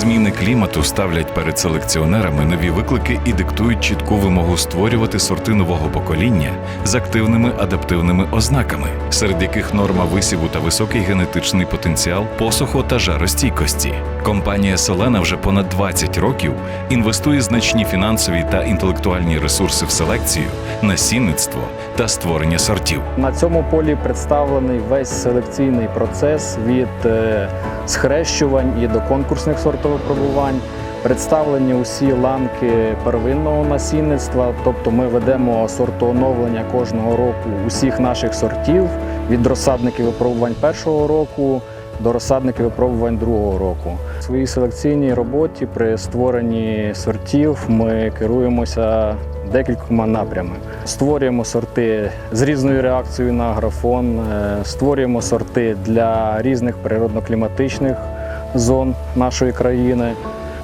Зміни клімату ставлять перед селекціонерами нові виклики і диктують чітку вимогу створювати сорти нового покоління з активними адаптивними ознаками, серед яких норма висіву та високий генетичний потенціал, посуху та жаростійкості. Компанія Селена вже понад 20 років інвестує значні фінансові та інтелектуальні ресурси в селекцію, насінництво та створення сортів. На цьому полі представлений весь селекційний процес від е, схрещувань і до конкурсних сортовипробувань. Представлені усі ланки первинного насінництва, тобто ми ведемо сортооновлення кожного року усіх наших сортів від розсадників випробувань першого року до розсадників випробувань другого року. У своїй селекційній роботі при створенні сортів ми керуємося декількома напрямами. Створюємо сорти з різною реакцією на агрофон, е, створюємо сорти для різних природно-кліматичних зон нашої країни,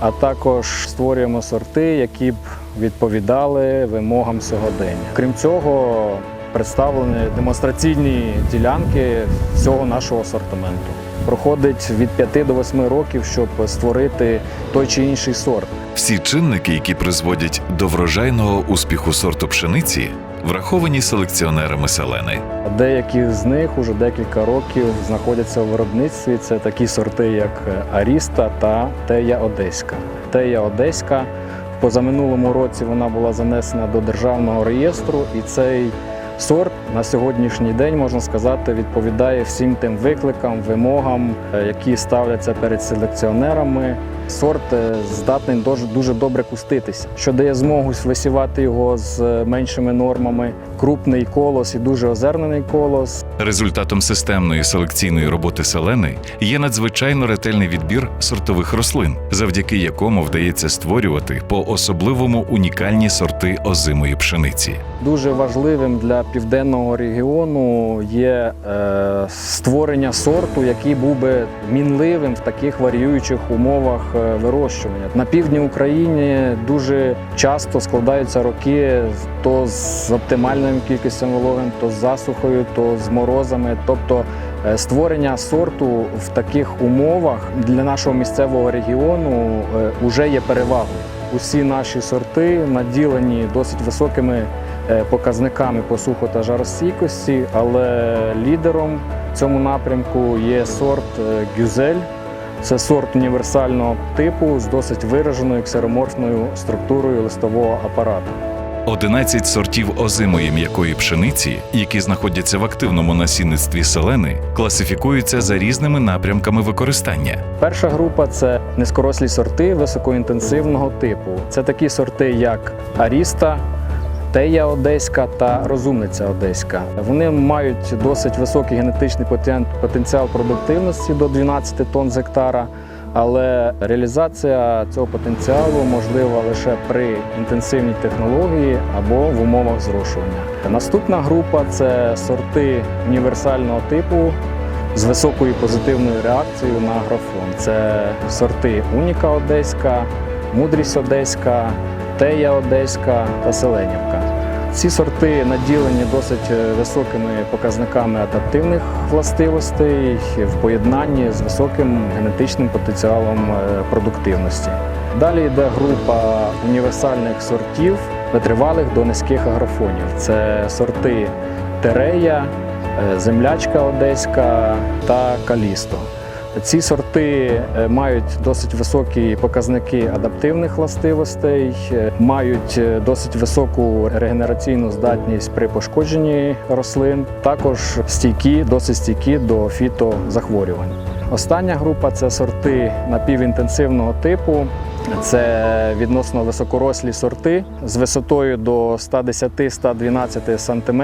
а також створюємо сорти, які б відповідали вимогам сьогодення. Крім цього, представлені демонстраційні ділянки всього нашого асортименту. Проходить від 5 до 8 років, щоб створити той чи інший сорт. Всі чинники, які призводять до врожайного успіху сорту пшениці, враховані селекціонерами селени. Деякі з них уже декілька років знаходяться у виробництві. Це такі сорти, як Аріста та Тея Одеська. Тея Одеська в позаминулому році вона була занесена до державного реєстру, і цей сорт на сьогоднішній день можна сказати відповідає всім тим викликам, вимогам, е, які ставляться перед селекціонерами. Сорт е, здатний дуже, дуже добре куститися, що дає змогу висівати його з е, меншими нормами. Крупний колос і дуже озернений колос. Результатом системної селекційної роботи селени є надзвичайно ретельний відбір сортових рослин, завдяки якому вдається створювати по особливому унікальні сорти озимої пшениці. Дуже важливим для південного регіону є е, створення сорту, який був би мінливим в таких варіюючих умовах вирощування. На півдні України дуже часто складаються роки то з оптимальною кількістю вологим, то з засухою, то з морозами. Тобто е, створення сорту в таких умовах для нашого місцевого регіону вже є перевагою. Усі наші сорти наділені досить високими е, показниками посуху та жаростійкості, але лідером в цьому напрямку є сорт е, Гюзель. Це сорт універсального типу з досить вираженою ксероморфною структурою листового апарату. 11 сортів озимої м'якої пшениці, які знаходяться в активному насінництві селени, класифікуються за різними напрямками використання. Перша група це низькорослі сорти високоінтенсивного типу. Це такі сорти, як Аріста, Тея Одеська та Розумниця Одеська. Вони мають досить високий генетичний потенціал продуктивності до 12 тонн з гектара. Але реалізація цього потенціалу можлива лише при інтенсивній технології або в умовах зрошування. Наступна група це сорти універсального типу з високою позитивною реакцією на агрофон. Це сорти Уніка Одеська, Мудрість Одеська, Тея Одеська та Селенівка. Ці сорти наділені досить е, високими показниками адаптивних властивостей в поєднанні з високим генетичним потенціалом е, продуктивності. Далі йде група універсальних сортів витривалих до низьких агрофонів. Це сорти Терея, е, землячка одеська та калісто. Ці сорти е, мають досить високі показники адаптивних властивостей, е, мають е, досить високу регенераційну здатність при пошкодженні рослин, також стійкі, досить стійкі до фітозахворювань. Остання група це сорти напівінтенсивного типу. Це відносно високорослі сорти з висотою до 110-112 см.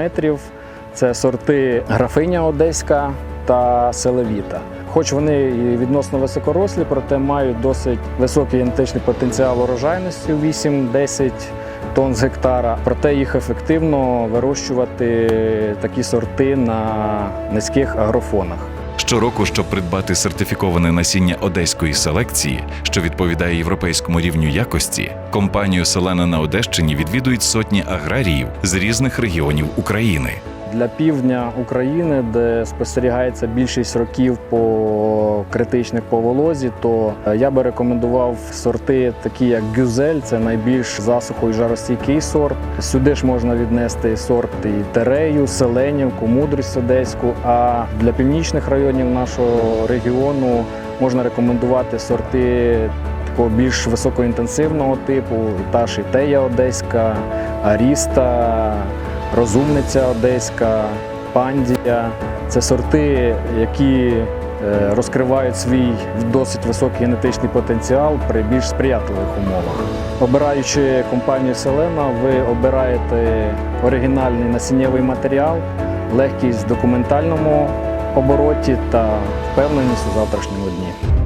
Це сорти графиня одеська та селевіта. Хоч вони і відносно високорослі, проте мають досить високий генетичний потенціал урожайності 8-10 тонн з гектара. Проте їх ефективно вирощувати такі сорти на низьких агрофонах. Щороку, щоб придбати сертифіковане насіння одеської селекції, що відповідає європейському рівню якості, компанію Селена на Одещині відвідують сотні аграріїв з різних регіонів України. Для півдня України, де спостерігається більшість років по критичних по волозі, то е, я би рекомендував сорти, такі як Гюзель, це найбільш засухо і жаростійкий сорт. Сюди ж можна віднести сорт і Терею, Селенівку, Мудрість Одеську. А для північних районів нашого регіону можна рекомендувати сорти такого більш високоінтенсивного типу, та і Одеська, Аріста, Розумниця Одеська, Пандія. Це сорти, які е, розкривають свій досить високий генетичний потенціал при більш сприятливих умовах. Обираючи компанію Селена, ви обираєте оригінальний насіннєвий матеріал, легкість в документальному обороті та впевненість у завтрашньому дні.